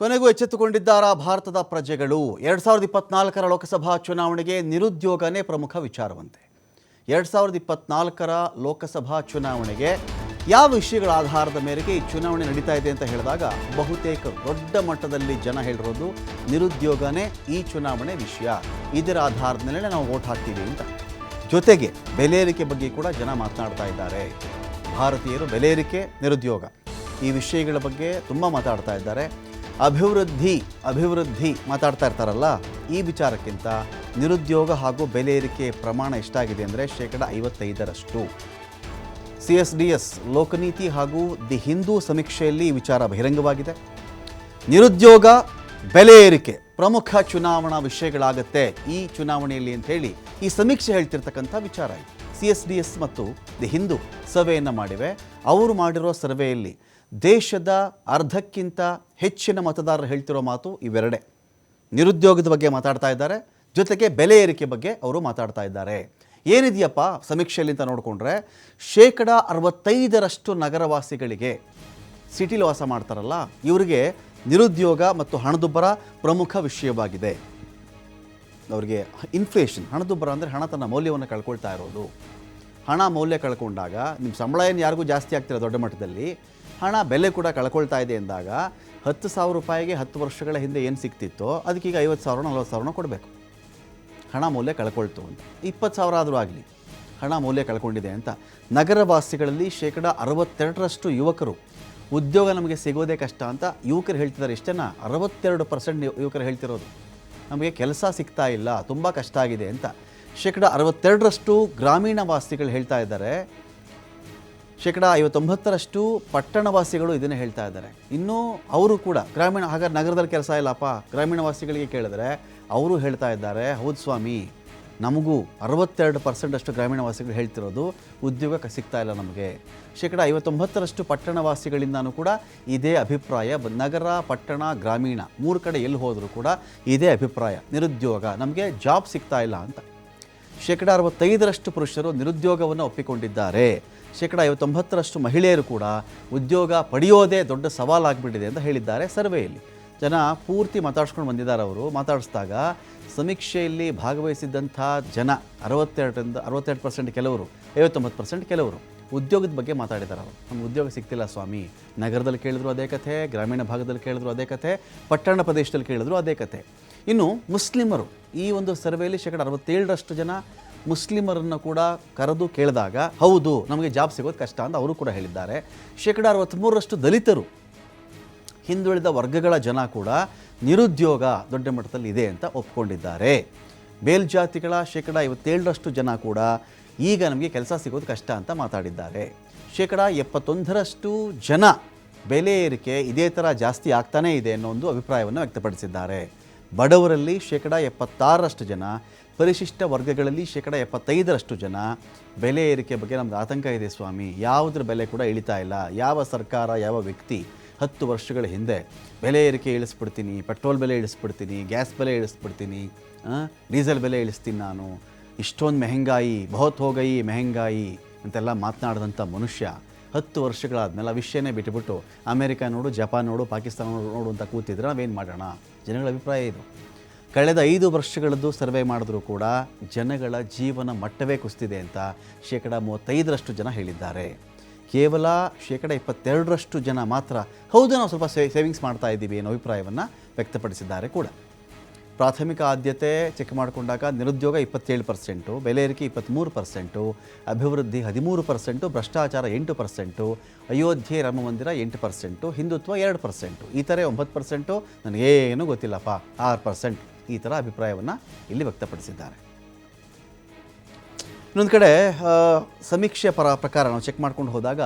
ಕೊನೆಗೂ ಎಚ್ಚೆತ್ತುಕೊಂಡಿದ್ದಾರಾ ಭಾರತದ ಪ್ರಜೆಗಳು? ಎರಡು ಸಾವಿರದ ಇಪ್ಪತ್ನಾಲ್ಕರ ಲೋಕಸಭಾ ಚುನಾವಣೆಗೆ ನಿರುದ್ಯೋಗನೇ ಪ್ರಮುಖ ವಿಚಾರವಂತೆ. ಎರಡು ಸಾವಿರದ ಇಪ್ಪತ್ನಾಲ್ಕರ ಲೋಕಸಭಾ ಚುನಾವಣೆಗೆ ಯಾವ ವಿಷಯಗಳ ಆಧಾರದ ಮೇರೆಗೆ ಈ ಚುನಾವಣೆ ನಡೀತಾ ಇದೆ ಅಂತ ಹೇಳಿದಾಗ ಬಹುತೇಕ ದೊಡ್ಡ ಮಟ್ಟದಲ್ಲಿ ಜನ ಹೇಳಿರೋದು ನಿರುದ್ಯೋಗನೇ ಈ ಚುನಾವಣೆ ವಿಷಯ. ಇದರ ಆಧಾರದ ಮೇಲೆ ನಾವು ವೋಟ್ ಹಾಕ್ತೀವಿ ಅಂತ. ಜೊತೆಗೆ ಬೆಲೆ ಏರಿಕೆ ಬಗ್ಗೆ ಕೂಡ ಜನ ಮಾತನಾಡ್ತಾ ಇದ್ದಾರೆ. ಭಾರತೀಯರು ಬೆಲೆ ಏರಿಕೆ, ನಿರುದ್ಯೋಗ. ಈ ವಿಷಯಗಳ ಬಗ್ಗೆ ತುಂಬ ಮಾತಾಡ್ತಾ ಇದ್ದಾರೆ. ಅಭಿವೃದ್ಧಿ ಅಭಿವೃದ್ಧಿ ಮಾತಾಡ್ತಾ ಇರ್ತಾರಲ್ಲ, ಈ ವಿಚಾರಕ್ಕಿಂತ ನಿರುದ್ಯೋಗ ಹಾಗೂ ಬೆಲೆ ಏರಿಕೆ ಪ್ರಮಾಣ ಎಷ್ಟಾಗಿದೆ ಅಂದರೆ ಶೇಕಡ ಐವತ್ತೈದರಷ್ಟು. C S D S, Lokniti ಹಾಗೂ ದಿ ಹಿಂದೂ ಸಮೀಕ್ಷೆಯಲ್ಲಿ ಈ ವಿಚಾರ ಬಹಿರಂಗವಾಗಿದೆ. ನಿರುದ್ಯೋಗ, ಬೆಲೆ ಏರಿಕೆ, ಪ್ರಮುಖ ಚುನಾವಣಾ ವಿಷಯಗಳಾಗತ್ತೆ ಈ ಚುನಾವಣೆಯಲ್ಲಿ ಅಂತ ಹೇಳಿ ಈ ಸಮೀಕ್ಷೆ ಹೇಳ್ತಿರ್ತಕ್ಕಂಥ ವಿಚಾರ ಸಿ ಎಸ್ ಡಿ ಎಸ್ ಮತ್ತು ದಿ ಹಿಂದೂ ಸರ್ವೆಯನ್ನು ಮಾಡಿವೆ. ಅವರು ಮಾಡಿರೋ ಸರ್ವೆಯಲ್ಲಿ ದೇಶದ ಅರ್ಧಕ್ಕಿಂತ ಹೆಚ್ಚಿನ ಮತದಾರರು ಹೇಳ್ತಿರೋ ಮಾತು ಇವೆರಡೇ. ನಿರುದ್ಯೋಗದ ಬಗ್ಗೆ ಮಾತಾಡ್ತಾ ಇದ್ದಾರೆ, ಜೊತೆಗೆ ಬೆಲೆ ಏರಿಕೆ ಬಗ್ಗೆ ಅವರು ಮಾತಾಡ್ತಾ ಇದ್ದಾರೆ. ಏನಿದೆಯಪ್ಪ ಸಮೀಕ್ಷೆಯಲ್ಲಿ ಅಂತ ನೋಡಿಕೊಂಡ್ರೆ, ಶೇಕಡ ಅರವತ್ತೈದರಷ್ಟು ನಗರವಾಸಿಗಳಿಗೆ ಸಿಟಿಲಿ ವಾಸ ಮಾಡ್ತಾರಲ್ಲ, ಇವರಿಗೆ ನಿರುದ್ಯೋಗ ಮತ್ತು ಹಣದುಬ್ಬರ ಪ್ರಮುಖ ವಿಷಯವಾಗಿದೆ. ಅವರಿಗೆ ಇನ್ಫ್ಲೇಷನ್ ಹಣದುಬ್ಬರ ಅಂದರೆ ಹಣ ತನ್ನ ಮೌಲ್ಯವನ್ನು ಕಳ್ಕೊಳ್ತಾ ಇರೋದು. ಹಣ ಮೌಲ್ಯ ಕಳ್ಕೊಂಡಾಗ ನಿಮ್ಮ ಸಂಬಳ ಏನು ಯಾರಿಗೂ ಜಾಸ್ತಿ ಆಗ್ತಿಲ್ಲ ದೊಡ್ಡ ಮಟ್ಟದಲ್ಲಿ, ಹಣ ಬೆಲೆ ಕೂಡ ಕಳ್ಕೊಳ್ತಾ ಇದೆ ಎಂದಾಗ ಹತ್ತು ಸಾವಿರ ರೂಪಾಯಿಗೆ ಹತ್ತು ವರ್ಷಗಳ ಹಿಂದೆ ಏನು ಸಿಗ್ತಿತ್ತೋ ಅದಕ್ಕೀಗ ಐವತ್ತು ಸಾವಿರ ನಲ್ವತ್ತು ಸಾವಿರನ ಕೊಡಬೇಕು. ಹಣ ಮೌಲ್ಯ ಕಳ್ಕೊಳ್ತು ಅಂತ. ಇಪ್ಪತ್ತು ಸಾವಿರ ಆದರೂ ಆಗಲಿ, ಹಣ ಮೌಲ್ಯ ಕಳ್ಕೊಂಡಿದೆ ಅಂತ. ನಗರವಾಸಿಗಳಲ್ಲಿ ಶೇಕಡ ಅರವತ್ತೆರಡರಷ್ಟು ಯುವಕರು, ಉದ್ಯೋಗ ನಮಗೆ ಸಿಗೋದೇ ಕಷ್ಟ ಅಂತ ಯುವಕರು ಹೇಳ್ತಿದ್ದಾರೆ. ಇಷ್ಟನ್ನ ಅರವತ್ತೆರಡು ಪರ್ಸೆಂಟ್ ಯುವಕರು ಹೇಳ್ತಿರೋದು. ನಮಗೆ ಕೆಲಸ ಸಿಗ್ತಾ ಇಲ್ಲ, ತುಂಬ ಕಷ್ಟ ಆಗಿದೆ ಅಂತ. ಶೇಕಡ ಅರವತ್ತೆರಡರಷ್ಟು ಗ್ರಾಮೀಣ ವಾಸಿಗಳು ಹೇಳ್ತಾ ಇದ್ದಾರೆ. ಶೇಕಡ ಐವತ್ತೊಂಬತ್ತರಷ್ಟು ಪಟ್ಟಣವಾಸಿಗಳು ಇದನ್ನು ಹೇಳ್ತಾ ಇದ್ದಾರೆ. ಇನ್ನೂ ಅವರು ಕೂಡ, ಗ್ರಾಮೀಣ, ಹಾಗಾದ್ರೆ ನಗರದಲ್ಲಿ ಕೆಲಸ ಇಲ್ಲಪ್ಪ, ಗ್ರಾಮೀಣ ವಾಸಿಗಳಿಗೆ ಕೇಳಿದ್ರೆ ಅವರು ಹೇಳ್ತಾ ಇದ್ದಾರೆ, ಹೌದು ಸ್ವಾಮಿ, ನಮಗೂ ಅರವತ್ತೆರಡು ಪರ್ಸೆಂಟಷ್ಟು ಗ್ರಾಮೀಣ ವಾಸಿಗಳು ಹೇಳ್ತಿರೋದು ಉದ್ಯೋಗ ಸಿಗ್ತಾ ಇಲ್ಲ ನಮಗೆ. ಶೇಕಡ ಐವತ್ತೊಂಬತ್ತರಷ್ಟು ಪಟ್ಟಣವಾಸಿಗಳಿಂದನೂ ಕೂಡ ಇದೇ ಅಭಿಪ್ರಾಯ ನಗರ, ಪಟ್ಟಣ, ಗ್ರಾಮೀಣ, ಮೂರು ಕಡೆ ಎಲ್ಲಿ ಹೋದರೂ ಕೂಡ ಇದೇ ಅಭಿಪ್ರಾಯ, ನಿರುದ್ಯೋಗ, ನಮಗೆ ಜಾಬ್ ಸಿಗ್ತಾ ಇಲ್ಲ ಅಂತ. ಶೇಕಡ ಅರವತ್ತೈದರಷ್ಟು ಪುರುಷರು ನಿರುದ್ಯೋಗವನ್ನು ಒಪ್ಪಿಕೊಂಡಿದ್ದಾರೆ. ಶೇಕಡ ಐವತ್ತೊಂಬತ್ತರಷ್ಟು ಮಹಿಳೆಯರು ಕೂಡ ಉದ್ಯೋಗ ಪಡೆಯೋದೇ ದೊಡ್ಡ ಸವಾಲಾಗಿಬಿಟ್ಟಿದೆ ಅಂತ ಹೇಳಿದ್ದಾರೆ ಸರ್ವೆಯಲ್ಲಿ. ಜನ ಪೂರ್ತಿ ಮಾತಾಡ್ಸ್ಕೊಂಡು ಬಂದಿದ್ದಾರೆ ಅವರು. ಮಾತಾಡಿಸಿದಾಗ ಸಮೀಕ್ಷೆಯಲ್ಲಿ ಭಾಗವಹಿಸಿದ್ದಂಥ ಜನ ಅರವತ್ತೆರಡರಿಂದ ಅರವತ್ತೆರಡು ಪರ್ಸೆಂಟ್ ಕೆಲವರು, ಐವತ್ತೊಂಬತ್ತು ಪರ್ಸೆಂಟ್ ಕೆಲವರು ಉದ್ಯೋಗದ ಬಗ್ಗೆ ಮಾತಾಡಿದ್ದಾರೆ ಅವರು. ನಮ್ಗೆ ಉದ್ಯೋಗ ಸಿಗ್ತಿಲ್ಲ ಸ್ವಾಮಿ. ನಗರದಲ್ಲಿ ಕೇಳಿದ್ರು ಅದೇ ಕಥೆ, ಗ್ರಾಮೀಣ ಭಾಗದಲ್ಲಿ ಕೇಳಿದ್ರು ಅದೇ ಕಥೆ, ಪಟ್ಟಣ ಪ್ರದೇಶದಲ್ಲಿ ಕೇಳಿದ್ರು ಅದೇ ಕಥೆ. ಇನ್ನು ಮುಸ್ಲಿಮರು, ಈ ಒಂದು ಸರ್ವೆಯಲ್ಲಿ ಶೇಕಡ ಅರವತ್ತೇಳರಷ್ಟು ಜನ ಮುಸ್ಲಿಮರನ್ನು ಕೂಡ ಕರೆದು ಕೇಳಿದಾಗ, ಹೌದು, ನಮಗೆ ಜಾಬ್ ಸಿಗೋದು ಕಷ್ಟ ಅಂತ ಅವರು ಕೂಡ ಹೇಳಿದ್ದಾರೆ. ಶೇಕಡ ಅರವತ್ತ್ಮೂರರಷ್ಟು ದಲಿತರು, ಹಿಂದುಳಿದ ವರ್ಗಗಳ ಜನ ಕೂಡ ನಿರುದ್ಯೋಗ ದೊಡ್ಡ ಮಟ್ಟದಲ್ಲಿ ಇದೆ ಅಂತ ಒಪ್ಕೊಂಡಿದ್ದಾರೆ. ಮೇಲ್ಜಾತಿಗಳ ಶೇಕಡ ಐವತ್ತೇಳರಷ್ಟು ಜನ ಕೂಡ ಈಗ ನಮಗೆ ಕೆಲಸ ಸಿಗೋದು ಕಷ್ಟ ಅಂತ ಮಾತಾಡಿದ್ದಾರೆ. ಶೇಕಡ ಎಪ್ಪತ್ತೊಂದರಷ್ಟು ಜನ ಬೆಲೆ ಏರಿಕೆ ಇದೇ ಥರ ಜಾಸ್ತಿ ಆಗ್ತಾನೇ ಇದೆ ಅನ್ನೋ ಒಂದು ಅಭಿಪ್ರಾಯವನ್ನು ವ್ಯಕ್ತಪಡಿಸಿದ್ದಾರೆ. ಬಡವರಲ್ಲಿ ಶೇಕಡ ಎಪ್ಪತ್ತಾರರಷ್ಟು ಜನ, ಪರಿಶಿಷ್ಟ ವರ್ಗಗಳಲ್ಲಿ ಶೇಕಡ ಎಪ್ಪತ್ತೈದರಷ್ಟು ಜನ, ಬೆಲೆ ಏರಿಕೆ ಬಗ್ಗೆ ನಮ್ಮದು ಆತಂಕ ಇದೆ ಸ್ವಾಮಿ. ಯಾವುದ್ರ ಬೆಲೆ ಕೂಡ ಇಳಿತಾ ಇಲ್ಲ. ಯಾವ ಸರ್ಕಾರ, ಯಾವ ವ್ಯಕ್ತಿ ಹತ್ತು ವರ್ಷಗಳ ಹಿಂದೆ ಬೆಲೆ ಏರಿಕೆ ಇಳಿಸ್ಬಿಡ್ತೀನಿ, ಪೆಟ್ರೋಲ್ ಬೆಲೆ ಇಳಿಸ್ಬಿಡ್ತೀನಿ, ಗ್ಯಾಸ್ ಬೆಲೆ ಇಳಿಸ್ಬಿಡ್ತೀನಿ ಡೀಸೆಲ್ ಬೆಲೆ ಇಳಿಸ್ತೀನಿ ನಾನು, ಇಷ್ಟೊಂದು ಮೆಹಂಗಾಯಿ, ಬಹುತ್ ಹೋಗಯಿ ಮೆಹಂಗಾಯಿ ಅಂತೆಲ್ಲ ಮಾತನಾಡಿದಂಥ ಮನುಷ್ಯ ಹತ್ತು ವರ್ಷಗಳಾದ್ಮೇಲೆ ಆ ವಿಷಯನೇ ಬಿಟ್ಟುಬಿಟ್ಟು ಅಮೇರಿಕ ನೋಡು, ಜಪಾನ್ ನೋಡು, ಪಾಕಿಸ್ತಾನ ನೋಡು ನೋಡು ಅಂತ ಕೂತಿದ್ರೆ ನಾವೇನು ಮಾಡೋಣ? ಜನಗಳ ಅಭಿಪ್ರಾಯ ಇದು. ಕಳೆದ ಐದು ವರ್ಷಗಳದ್ದು ಸರ್ವೆ ಮಾಡಿದ್ರೂ ಕೂಡ ಜನಗಳ ಜೀವನ ಮಟ್ಟವೇ ಕುಸಿದಿದೆ ಅಂತ ಶೇಕಡ ಮೂವತ್ತೈದರಷ್ಟು ಜನ ಹೇಳಿದ್ದಾರೆ. ಕೇವಲ ಶೇಕಡ ಇಪ್ಪತ್ತೆರಡರಷ್ಟು ಜನ ಮಾತ್ರ ಹೌದು ನಾವು ಸ್ವಲ್ಪ ಸೇವಿಂಗ್ಸ್ ಮಾಡ್ತಾ ಇದ್ದೀವಿ ಅನ್ನೋ ಅಭಿಪ್ರಾಯವನ್ನು ವ್ಯಕ್ತಪಡಿಸಿದ್ದಾರೆ ಕೂಡ. ಪ್ರಾಥಮಿಕ ಆದ್ಯತೆ ಚೆಕ್ ಮಾಡಿಕೊಂಡಾಗ ನಿರುದ್ಯೋಗ ಇಪ್ಪತ್ತೇಳು ಪರ್ಸೆಂಟು, ಬೆಲೆ ಏರಿಕೆ ಇಪ್ಪತ್ತ್ಮೂರು ಪರ್ಸೆಂಟು, ಅಭಿವೃದ್ಧಿ ಹದಿಮೂರು ಪರ್ಸೆಂಟು, ಭ್ರಷ್ಟಾಚಾರ ಎಂಟು ಪರ್ಸೆಂಟು, ಅಯೋಧ್ಯೆ ರಾಮ ಮಂದಿರ ಎಂಟು ಪರ್ಸೆಂಟು, ಹಿಂದುತ್ವ ಎರಡು ಪರ್ಸೆಂಟು. ಈ ಥರ ಒಂಬತ್ತು ಪರ್ಸೆಂಟು ನನಗೇನು ಗೊತ್ತಿಲ್ಲಪ್ಪ. ಆರು ಪರ್ಸೆಂಟ್. ಈ ಥರ ಅಭಿಪ್ರಾಯವನ್ನು ಇಲ್ಲಿ ವ್ಯಕ್ತಪಡಿಸಿದ್ದಾರೆ. ಇನ್ನೊಂದು ಕಡೆ ಸಮೀಕ್ಷೆ ಪರ ಪ್ರಕಾರ ನಾವು ಚೆಕ್ ಮಾಡ್ಕೊಂಡು ಹೋದಾಗ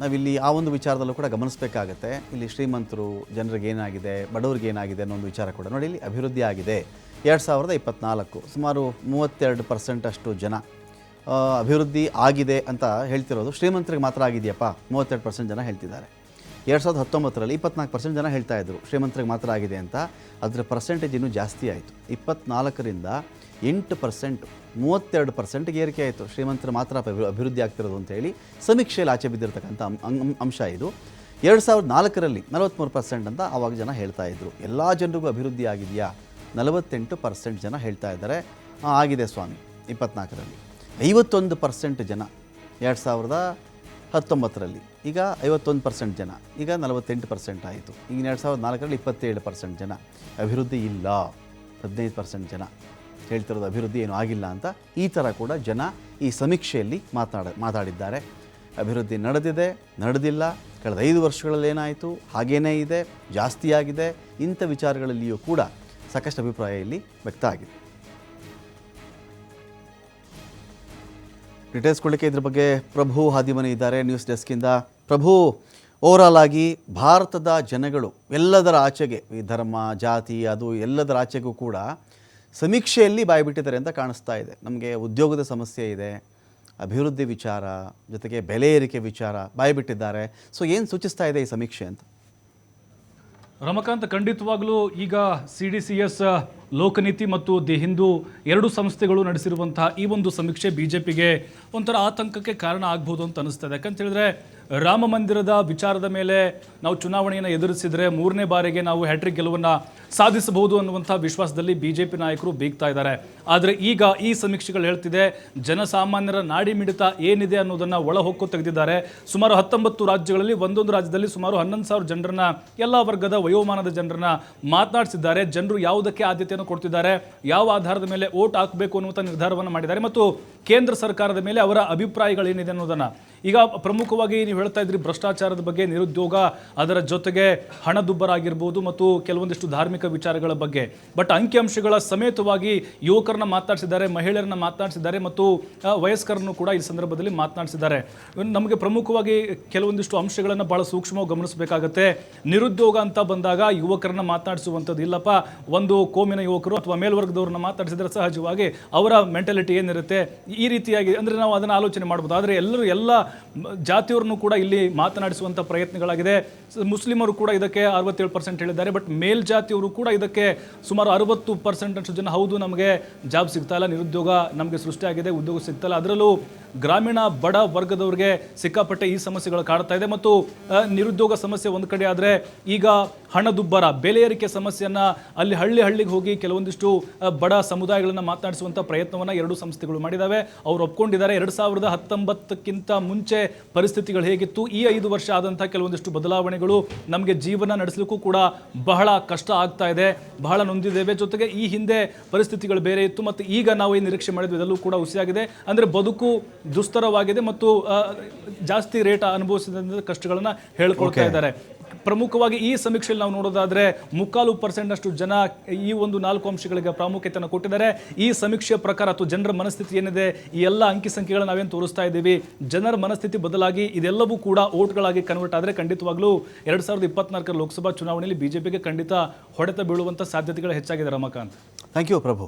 ನಾವಿಲ್ಲಿ ಆ ಒಂದು ವಿಚಾರದಲ್ಲೂ ಕೂಡ ಗಮನಿಸಬೇಕಾಗತ್ತೆ. ಇಲ್ಲಿ ಶ್ರೀಮಂತರು ಜನರಿಗೆ ಏನಾಗಿದೆ, ಬಡವರಿಗೆ ಏನಾಗಿದೆ ಅನ್ನೋ ಒಂದು ವಿಚಾರ ಕೂಡ ನೋಡಿ, ಇಲ್ಲಿ ಅಭಿವೃದ್ಧಿ ಆಗಿದೆ. ಎರಡು ಸಾವಿರದ ಇಪ್ಪತ್ತ್ನಾಲ್ಕು ಸುಮಾರು ಮೂವತ್ತೆರಡು ಪರ್ಸೆಂಟ್ ಅಷ್ಟು ಜನ ಅಭಿವೃದ್ಧಿ ಆಗಿದೆ ಅಂತ ಹೇಳ್ತಿರೋದು ಶ್ರೀಮಂತರಿಗೆ ಮಾತ್ರ ಆಗಿದೆಯಪ್ಪ? ಮೂವತ್ತೆರಡು ಪರ್ಸೆಂಟ್ ಜನ ಹೇಳ್ತಿದ್ದಾರೆ. ಎರಡು ಸಾವಿರದ ಹತ್ತೊಂಬತ್ತರಲ್ಲಿ ಇಪ್ಪತ್ನಾಲ್ಕು ಪರ್ಸೆಂಟ್ ಜನ ಹೇಳ್ತಾ ಇದ್ರು, ಶ್ರೀಮಂತರಿಗೆ ಮಾತ್ರ ಆಗಿದೆ ಅಂತ. ಅದರ ಪರ್ಸೆಂಟೇಜ್ ಇನ್ನೂ ಜಾಸ್ತಿ ಆಯಿತು. ಇಪ್ಪತ್ನಾಲ್ಕರಿಂದ ಎಂಟು ಪರ್ಸೆಂಟ್ ಮೂವತ್ತೆರಡು ಪರ್ಸೆಂಟ್ಗೆ ಏರಿಕೆ ಆಯಿತು. ಶ್ರೀಮಂತರು ಮಾತ್ರ ಅಭಿವೃದ್ಧಿ ಆಗ್ತಿರೋದು ಅಂತ ಹೇಳಿ ಸಮೀಕ್ಷೆಯಲ್ಲಿ ಆಚೆ ಬಿದ್ದಿರತಕ್ಕಂಥ ಅಂಶ ಇದು. ಎರಡು ಸಾವಿರದ ನಾಲ್ಕರಲ್ಲಿ ನಲವತ್ತ್ಮೂರು ಪರ್ಸೆಂಟ್ ಅಂತ ಆವಾಗ ಜನ ಹೇಳ್ತಾ ಇದ್ರು. ಎಲ್ಲ ಜನರಿಗೂ ಅಭಿವೃದ್ಧಿ ಆಗಿದೆಯಾ? ನಲವತ್ತೆಂಟು ಪರ್ಸೆಂಟ್ ಜನ ಹೇಳ್ತಾ ಇದ್ದಾರೆ. ಆಗಿದೆ ಸ್ವಾಮಿ, ಇಪ್ಪತ್ನಾಲ್ಕರಲ್ಲಿ. ಐವತ್ತೊಂದು ಪರ್ಸೆಂಟ್ ಜನ ಎರಡು ಸಾವಿರದ ಹತ್ತೊಂಬತ್ತರಲ್ಲಿ. ಈಗ ಐವತ್ತೊಂದು ಪರ್ಸೆಂಟ್ ಜನ, ಈಗ ನಲವತ್ತೆಂಟು ಪರ್ಸೆಂಟ್ ಆಯಿತು. ಈಗ ಎರಡು ಸಾವಿರದ ನಾಲ್ಕರಲ್ಲಿ ಇಪ್ಪತ್ತೇಳು ಪರ್ಸೆಂಟ್ ಜನ. ಅಭಿವೃದ್ಧಿ ಇಲ್ಲ. ಹದಿನೈದು ಪರ್ಸೆಂಟ್ ಜನ. ಹೇಳ್ತಿರೋದು ಅಭಿವೃದ್ಧಿ ಏನೂ ಆಗಿಲ್ಲ ಅಂತ ಈ ಥರ ಕೂಡ ಜನ ಈ ಸಮೀಕ್ಷೆಯಲ್ಲಿ ಮಾತಾಡ, ಮಾತಾಡಿದ್ದಾರೆ. ಅಭಿವೃದ್ಧಿ ನಡೆದಿದೆ, ನಡೆದಿಲ್ಲ. ಕಳೆದ ಐದು ವರ್ಷಗಳಲ್ಲಿ ಏನಾಯಿತು? ಹಾಗೇನೇ ಇದೆ, ಜಾಸ್ತಿಯಾಗಿದೆ. ಇಂಥ ವಿಚಾರಗಳಲ್ಲಿಯೂ ಕೂಡ ಸಾಕಷ್ಟು ಅಭಿಪ್ರಾಯ ಇಲ್ಲಿ ವ್ಯಕ್ತ ಆಗಿದೆ. ಡೀಟೇಲ್ಸ್ ಕೊಡಲಿಕ್ಕೆ ಇದ್ರ ಬಗ್ಗೆ ಪ್ರಭು ಹಾದಿಮನಿ ಇದ್ದಾರೆ. ನ್ಯೂಸ್ ಡೆಸ್ಕಿಂದ ಪ್ರಭು, ಓವರಾಲ್ ಆಗಿ ಭಾರತದ ಜನಗಳು ಎಲ್ಲದರ ಆಚೆಗೆ, ಈ ಧರ್ಮ, ಜಾತಿ, ಅದು ಎಲ್ಲದರ ಆಚೆಗೂ ಕೂಡ ಸಮೀಕ್ಷೆಯಲ್ಲಿ ಬಾಯಿಬಿಟ್ಟಿದ್ದಾರೆ ಅಂತ ಕಾಣಿಸ್ತಾ ಇದೆ. ನಮಗೆ ಉದ್ಯೋಗದ ಸಮಸ್ಯೆ ಇದೆ, ಅಭಿವೃದ್ಧಿ ವಿಚಾರ, ಜೊತೆಗೆ ಬೆಲೆ ಏರಿಕೆ ವಿಚಾರ ಬಾಯ್ಬಿಟ್ಟಿದ್ದಾರೆ ಸೊ ಏನು ಸೂಚಿಸ್ತಾ ಇದೆ ಈ ಸಮೀಕ್ಷೆ ಅಂತ? ರಮಕಾಂತ್ ಖಂಡಿತವಾಗಲೂ ಈಗ C D C S Lokniti ಮತ್ತು ದಿ ಹಿಂದೂ ಎರಡು ಸಂಸ್ಥೆಗಳು ನಡೆಸಿರುವಂತಹ ಈ ಒಂದು ಸಮೀಕ್ಷೆ ಬಿ ಜೆ ಪಿಗೆ ಒಂಥರ ಆತಂಕಕ್ಕೆ ಕಾರಣ ಆಗ್ಬೋದು ಅಂತ ಅನಿಸ್ತದೆ. ಯಾಕಂತ ಹೇಳಿದ್ರೆ ರಾಮ ಮಂದಿರದ ವಿಚಾರದ ಮೇಲೆ ನಾವು ಚುನಾವಣೆಯನ್ನು ಎದುರಿಸಿದ್ರೆ ಮೂರನೇ ಬಾರಿಗೆ ನಾವು ಹ್ಯಾಟ್ರಿಕ್ ಗೆಲುವನ್ನು ಸಾಧಿಸಬಹುದು ಅನ್ನುವಂಥ ವಿಶ್ವಾಸದಲ್ಲಿ ಬಿ ಜೆ ಪಿ ನಾಯಕರು ಬೀಗ್ತಾ ಇದ್ದಾರೆ. ಆದರೆ ಈಗ ಈ ಸಮೀಕ್ಷೆಗಳು ಹೇಳ್ತಿದೆ, ಜನಸಾಮಾನ್ಯರ ನಾಡಿ ಮಿಡಿತ ಏನಿದೆ ಅನ್ನೋದನ್ನು ಒಳಹೊಕ್ಕು ತೆಗೆದಿದ್ದಾರೆ. ಸುಮಾರು ಹತ್ತೊಂಬತ್ತು ರಾಜ್ಯಗಳಲ್ಲಿ, ಒಂದೊಂದು ರಾಜ್ಯದಲ್ಲಿ ಸುಮಾರು ಹನ್ನೊಂದು ಸಾವಿರ ಜನರನ್ನ, ಎಲ್ಲ ವರ್ಗದ ವಯೋಮಾನದ ಜನರನ್ನ ಮಾತನಾಡಿಸಿದ್ದಾರೆ. ಜನರು ಯಾವುದಕ್ಕೆ ಆದ್ಯತೆಯನ್ನು ಕೊಡ್ತಿದ್ದಾರೆ, ಯಾವ ಆಧಾರದ ಮೇಲೆ ಓಟ್ ಹಾಕಬೇಕು ಅನ್ನುವಂಥ ನಿರ್ಧಾರವನ್ನು ಮಾಡಿದ್ದಾರೆ. ಮತ್ತು ಕೇಂದ್ರ ಸರ್ಕಾರದ ಮೇಲೆ ಅವರ ಅಭಿಪ್ರಾಯಗಳೇನಿದೆ ಅನ್ನೋದನ್ನ ಈಗ ಪ್ರಮುಖವಾಗಿ ನೀವು ಹೇಳ್ತಾ ಇದ್ರಿ ಭ್ರಷ್ಟಾಚಾರದ ಬಗ್ಗೆ, ನಿರುದ್ಯೋಗ, ಅದರ ಜೊತೆಗೆ ಹಣದುಬ್ಬರ ಆಗಿರ್ಬೋದು ಮತ್ತು ಕೆಲವೊಂದಿಷ್ಟು ಧಾರ್ಮಿಕ ವಿಚಾರಗಳ ಬಗ್ಗೆ. ಬಟ್ ಅಂಕಿಅಂಶಗಳ ಸಮೇತವಾಗಿ ಯುವಕರನ್ನ ಮಾತನಾಡಿಸಿದ್ದಾರೆ ಮಹಿಳೆಯರನ್ನ ಮಾತನಾಡಿಸಿದ್ದಾರೆ ಮತ್ತು ವಯಸ್ಕರನ್ನು ಕೂಡ ಈ ಸಂದರ್ಭದಲ್ಲಿ ಮಾತನಾಡಿಸಿದ್ದಾರೆ. ನಮಗೆ ಪ್ರಮುಖವಾಗಿ ಕೆಲವೊಂದಿಷ್ಟು ಅಂಶಗಳನ್ನು ಬಹಳ ಸೂಕ್ಷ್ಮವಾಗಿ ಗಮನಿಸಬೇಕಾಗತ್ತೆ. ನಿರುದ್ಯೋಗ ಅಂತ ಬಂದಾಗ ಯುವಕರನ್ನ ಮಾತನಾಡಿಸುವಂಥದ್ದು ಇಲ್ಲಪ್ಪ. ಒಂದು ಕೋಮಿನ ಯುವಕರು ಅಥವಾ ಮೇಲ್ವರ್ಗದವ್ರನ್ನ ಮಾತಾಡಿಸಿದ್ರೆ ಸಹಜವಾಗಿ ಅವರ ಮೆಂಟಾಲಿಟಿ ಏನಿರುತ್ತೆ? ಈ ರೀತಿಯಾಗಿ, ಅಂದರೆ ನಾವು ಅದನ್ನು ಆಲೋಚನೆ ಮಾಡ್ಬೋದು. ಆದರೆ ಎಲ್ಲರೂ ಎಲ್ಲ ಜಾತಿಯವ್ರನ್ನು ಕೂಡ ಇಲ್ಲಿ ಮಾತನಾಡಿಸುವಂಥ ಪ್ರಯತ್ನಗಳಾಗಿದೆ. ಮುಸ್ಲಿಮರು ಕೂಡ ಇದಕ್ಕೆ ಅರವತ್ತೇಳು ಪರ್ಸೆಂಟ್ ಹೇಳಿದ್ದಾರೆ ಬಟ್ ಮೇಲ್ಜಾತಿಯವರು ಕೂಡ ಇದಕ್ಕೆ ಸುಮಾರು ಅರವತ್ತು ಪರ್ಸೆಂಟ್ ಅಷ್ಟು ಜನ ಹೌದು ನಮಗೆ ಜಾಬ್ ಸಿಗ್ತಾ ಇಲ್ಲ, ನಿರುದ್ಯೋಗ ನಮಗೆ ಸೃಷ್ಟಿಯಾಗಿದೆ ಉದ್ಯೋಗ ಸಿಗ್ತಾ ಇಲ್ಲ. ಅದರಲ್ಲೂ ಗ್ರಾಮೀಣ ಬಡ ವರ್ಗದವ್ರಿಗೆ ಸಿಕ್ಕಾಪಟ್ಟೆ ಈ ಸಮಸ್ಯೆಗಳು ಕಾಡ್ತಾ ಇದೆ ಮತ್ತು ನಿರುದ್ಯೋಗ ಸಮಸ್ಯೆ ಒಂದು ಕಡೆ ಆದರೆ ಈಗ ಹಣದುಬ್ಬರ, ಬೆಲೆ ಏರಿಕೆ ಸಮಸ್ಯೆಯನ್ನ ಅಲ್ಲಿ ಹಳ್ಳಿ ಹಳ್ಳಿಗೆ ಹೋಗಿ ಕೆಲವೊಂದಿಷ್ಟು ಬಡ ಸಮುದಾಯಗಳನ್ನ ಮಾತನಾಡಿಸುವಂಥ ಪ್ರಯತ್ನವನ್ನ ಎರಡು ಸಂಸ್ಥೆಗಳು ಮಾಡಿದ್ದಾವೆ ಅವರು ಒಪ್ಕೊಂಡಿದ್ದಾರೆ ಎರಡು ಸಾವಿರದ ಹತ್ತೊಂಬತ್ತಕ್ಕಿಂತ ಮುಂಚೆ ಪರಿಸ್ಥಿತಿಗಳು ಹೇಗಿತ್ತು, ಈ ಐದು ವರ್ಷ ಆದಂಥ ಕೆಲವೊಂದಿಷ್ಟು ಬದಲಾವಣೆಗಳು ನಮಗೆ ಜೀವನ ನಡೆಸಲಿಕ್ಕೂ ಕೂಡ ಬಹಳ ಕಷ್ಟ ಆಗ್ತಾ ಇದೆ, ಬಹಳ ನೊಂದಿದ್ದೇವೆ. ಜೊತೆಗೆ ಈ ಹಿಂದೆ ಪರಿಸ್ಥಿತಿಗಳು ಬೇರೆ ಇತ್ತು ಮತ್ತು ಈಗ ನಾವು ಏನು ನಿರೀಕ್ಷೆ ಮಾಡಿದ್ವಿ ಇದೆಲ್ಲೂ ಕೂಡ ಹುಸಿಯಾಗಿದೆ. ಅಂದರೆ ಬದುಕು ದುಸ್ತರವಾಗಿದೆ ಮತ್ತು ಜಾಸ್ತಿ ರೇಟ್ ಅನುಭವಿಸಿದ ಕಷ್ಟಗಳನ್ನು ಹೇಳ್ಕೊಳ್ತಾ ಇದ್ದಾರೆ. ಪ್ರಮುಖವಾಗಿ ಈ ಸಮೀಕ್ಷೆಯಲ್ಲಿ ನಾವು ನೋಡೋದಾದ್ರೆ ಮುಕ್ಕಾಲು ಪರ್ಸೆಂಟ್ ಅಷ್ಟು ಜನ ಈ ಒಂದು ನಾಲ್ಕು ಅಂಶಗಳಿಗೆ ಪ್ರಾಮುಖ್ಯತೆಯನ್ನು ಕೊಟ್ಟಿದ್ದಾರೆ. ಈ ಸಮೀಕ್ಷೆಯ ಪ್ರಕಾರ ಅಥವಾ ಜನರ ಮನಸ್ಥಿತಿ ಏನಿದೆ ಈ ಎಲ್ಲ ಅಂಕಿ ಸಂಖ್ಯೆಗಳನ್ನ ನಾವೇನು ತೋರಿಸ್ತಾ ಇದ್ದೀವಿ. ಜನರ ಮನಸ್ಥಿತಿ ಬದಲಾಗಿ ಇದೆಲ್ಲವೂ ಕೂಡ ಓಟ್ಗಳಾಗಿ ಕನ್ವರ್ಟ್ ಆದರೆ ಖಂಡಿತವಾಗ್ಲೂ ಎರಡು ಸಾವಿರದ ಇಪ್ಪತ್ನಾಲ್ಕರ ಲೋಕಸಭಾ ಚುನಾವಣೆಯಲ್ಲಿ ಬಿಜೆಪಿಗೆ ಖಂಡಿತ ಹೊಡೆತ ಬೀಳುವಂತ ಸಾಧ್ಯತೆಗಳು ಹೆಚ್ಚಾಗಿದೆ ರಮಾಕಾಂತ್. Thank you Prabhu.